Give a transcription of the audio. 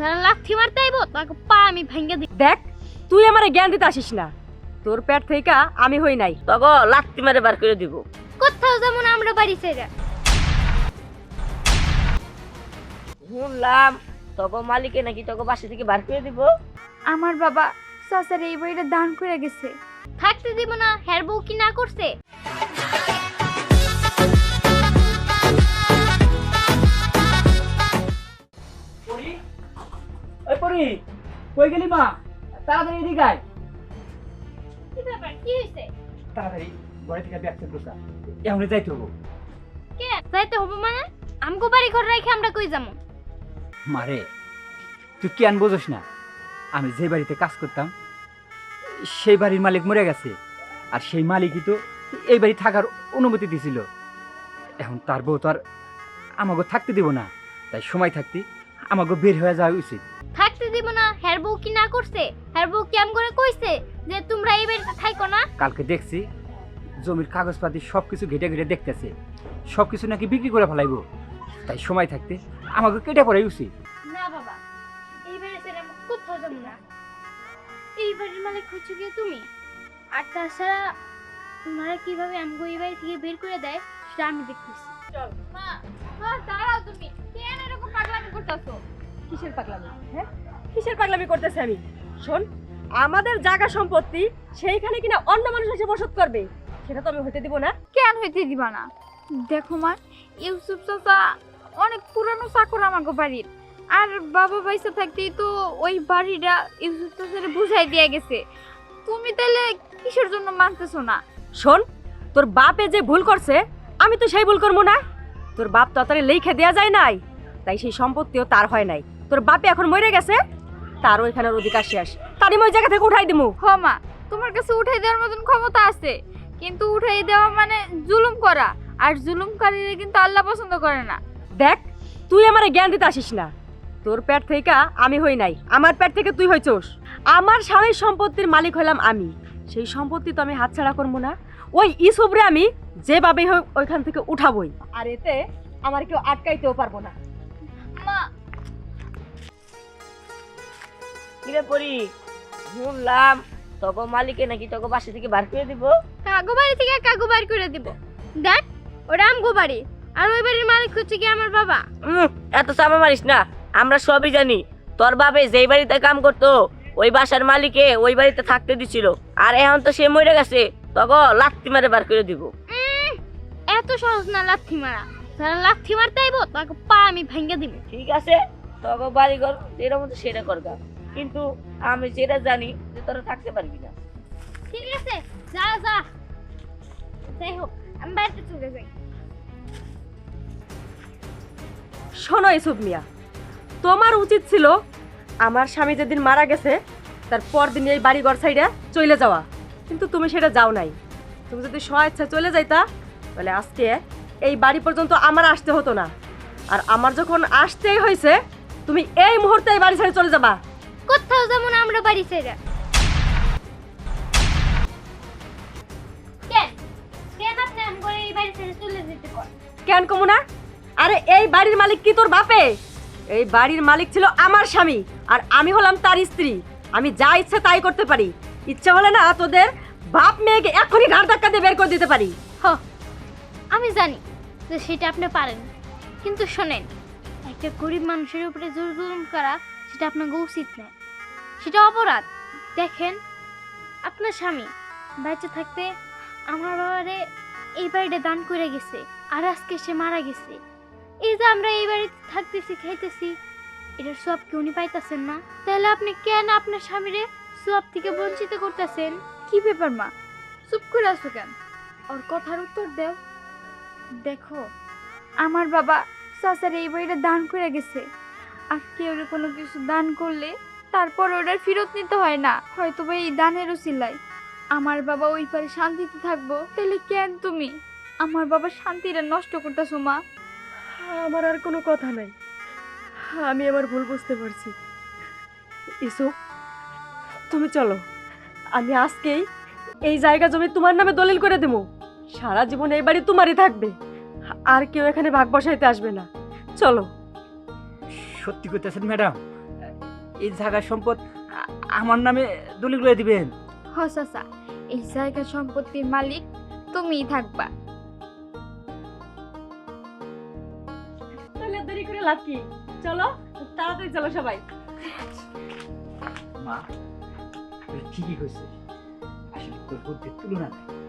যারা লাথি মারতে আইব তাকে পা আমি ভেঙে দিই দেখ তুই আমারে জ্ঞান দিতে আসিস না। তোর পেট থেকে আমি হই নাই। তগো লাত্তি মারে বার করে দিব। কোথাও যেমন আমরা বাড়ি ছেড়ে। শুনলাম তগো মালিকে নাকি তগো বাসা থেকে বার করে দিব। আমার বাবা চাচার এই বইটা দান করে গেছে। থাকতে দিব না হের বউ কি না করছে? পরি কই গেলি মা? তাড়াতাড়ি এদিকে আয়। কি ব্যাপার? কি হয়েছে তাড়াতাড়ি ঘরে থেকে ব্যাগ চেক করছা এমনি যাইতে হব। কে? যাইতে হবে মানে? আমগো বাড়ি ঘর রেখে আমরা কই যাব মারে তুই কেন বোঝস না? আমি যে বাড়িতে কাজ করতাম সেই বাড়ির মালিক মরে গেছে। আর সেই মালিকই তো এই বাড়ি থাকার অনুমতি দিছিল। এখন তার বউ তো আর আমাকে থাকতে দিব না। তাই সময় থাকতে আমাকে বের হয়ে যাওয়া উচিত। থাকতে দিব না? হের বউ কি না করছে? হের বউ কি আম করে কইছে যে তোমরা এই বাড়িতে থাইকো না? কালকে দেখছি জমির কাগজপাতি সব কিছু ঘেটে ঘেটে দেখতেছে। সব কিছু নাকি বিক্রি করে ফেলাইব। তাই সময় থাকতে আমাকে কেটে পড়াই উচিত। না বাবা এই বাড়ি ছেড়ে কোথাও যাব না। এই বাড়ির মালিক হচ্ছে গিয়ে তুমি? আর তাছাড়া তোমারা কীভাবে আমগো এই বাড়ি থেকে বের করে দেয় সেটা আমি দেখতেছি। মা মা দাঁড়াও তুমি। কেন এরকম পাগলামি করতেছো? কিসের পাগলামি? হ্যাঁ? কিসের পাগলামি করতেছে আমি? শোন আমাদের জায়গা সম্পত্তি সেইখানে কিনা অন্য মানুষ এসে বসত করবে। সেটা তো আমি হতে দিব না। কেন হইতে দিবা না? দেখো মা ইউসুফ চাচা অনেক পুরানো চাকর আমাকে বাড়ির। আর বাবা পয়সা থাকতেই তো ওই বাড়িটা ইউসুফ চাচারে বুঝাই দিয়ে গেছে। তুমি তাহলে কিসের জন্য মানতেছো না? শোন তোর বাপে যে ভুল করছে আমি তো সেই ভুল করব না। তোর বাপ তাড়াতাড়ি লেখে দেয়া যায় নাই তাই সেই সম্পত্তিও তার হয় নাই। তোর বাপে এখন মরে গেছে তার ওইখানের অধিকার শেষ। তারই ওই জায়গা থেকে উঠাই দিমু। হ মা তোমার কাছে উঠাই দেওয়ার মতন ক্ষমতা আছে কিন্তু উঠাই দেওয়া মানে জুলুম করা আর জুলুমকারীরা কিন্তু আল্লাহ পছন্দ করে না। দেখ তুই আমারে জ্ঞান দিতে আসিস না। তোর পেট থেকে আমি হই নাই আমার পেট থেকে তুই হইছোস। আমার স্বামীর সম্পত্তির মালিক হলাম আমি সেই সম্পত্তি তো আমি হাতছাড়া করব না। ওই ইসুবরে আমি যেভাবেই হোক ওইখান থেকে উঠাবই আর এতে আমার কেউ আটকাইতেও পারব না। মা কিরে পরি? শুনলাম তগো মালিকে নাকি তগো বাসা থেকে বার করে দিব। কাগো বাড়ি থেকে কাগো বাড়ি করে দিব। দেখ ওটা আমগো বাড়ি। আর ওই বাড়ির মালিক হচ্ছে কি আমার বাবা। এত চাপা মারিস না আমরা সবই জানি। তোর বাপে যেই বাড়িতে কাম করতো ওই বাসার মালিকে ওই বাড়িতে থাকতে দিছিল। আর এখন তো সে মরে গেছে তগো লাত্তি মারে বার করে দিব। এত সহজ না লাথি মারা। যারা লাথি মারতে আইব তাকে পা আমি ভেঙে দিব। ঠিক আছে তগো বাড়ি ঘর যেটা মতো সেটা করগা। কিন্তু আমি যেটা জানি যে তোরা থাকতে পারবি না। ঠিক আছে যা যা। যাই হোক আমি বাড়িতে চলে যাই। শোনো ইসুব মিয়া তোমার উচিত ছিল আমার স্বামী যেদিন মারা গেছে তার পরদিন এই বাড়ি ঘর সাইডে চলে যাওয়া। কিন্তু তুমি সেটা যাও নাই। তুমি যদি স্বেচ্ছা চলে যাইতা তাহলে আজকে এই বাড়ি পর্যন্ত আমার আসতে হতো না। আর আমার যখন আসতেই হয়েছে তুমি এই মুহূর্তে এই বাড়ি ছেড়ে চলে যাবা। কোথাও যেমন আমরা বাড়ি ছেড়ে। কেন? কমু না? আরে এই বাড়ির মালিক কি তোর বাপে? এই বাড়ির মালিক ছিল আমার স্বামী আর আমি হলাম তার স্ত্রী। আমি যা ইচ্ছে তাই করতে পারি। ইচ্ছা হলে না তোদের বাপ মেয়েকে এখনই ঘাড় ধাক্কা দিয়ে বের করে দিতে পারি। হ আমি জানি যে সেটা আপনি পারেন কিন্তু শোনেন একটা গরিব মানুষের উপরে জোর জুলুম করা সেটা আপনাকে উচিত নয়। সেটা অপরাধ। দেখেন আপনার স্বামী বেঁচে থাকতে আমার বাবারে এই বাড়িটা দান করে গেছে আর আজকে সে মারা গেছে। এই যে আমরা এই বাড়িতে থাকতেছি খাইতেছি এটার সব কি উনি পাইতেছেন না? তাহলে আপনি কেন আপনার স্বামীরে সব থেকে বঞ্চিত করতেছেন? কি ব্যাপার মা? চুপ করে আছো কেন? ওর কথার উত্তর দেও। দেখো আমার বাবা চাচার এই বাড়িটা দান করে গেছে। আর কেউ কোনো কিছু দান করলে তারপর ওটার ফেরত নিতে হয় না। হয়তো বা এই দানেরও উচিলায় আমার বাবা ওই পারে শান্তিতে থাকব তাহলে কেন তুমি? আমার বাবা শান্তিটা নষ্ট করতেছো মা। আমার আর কোনো কথা নাই। আমি আমার ভুল বুঝতে পারছি। ইসু তুমি চলো। আমি আজকেই এই জায়গা জমি তোমার নামে দলিল করে দেবো। সারা জীবন এই বাড়ি তোমারই থাকবে। আর কেউ এখানে ভাগ বসাইতে আসবে না। চলো। সত্যি করতেছেন ম্যাডাম? এই জায়গার সম্পদ আমার নামে দলিল করে দিবেন। হ চাচা এই জায়গা সম্পত্তির মালিক তুমিই থাকবা। তাহলে দেরি করে লাভ কি? চলো তাড়াতাড়ি চলো সবাই। মা ঠিকই কইছিস আসলে তোর বুদ্ধির তুলনা নাই।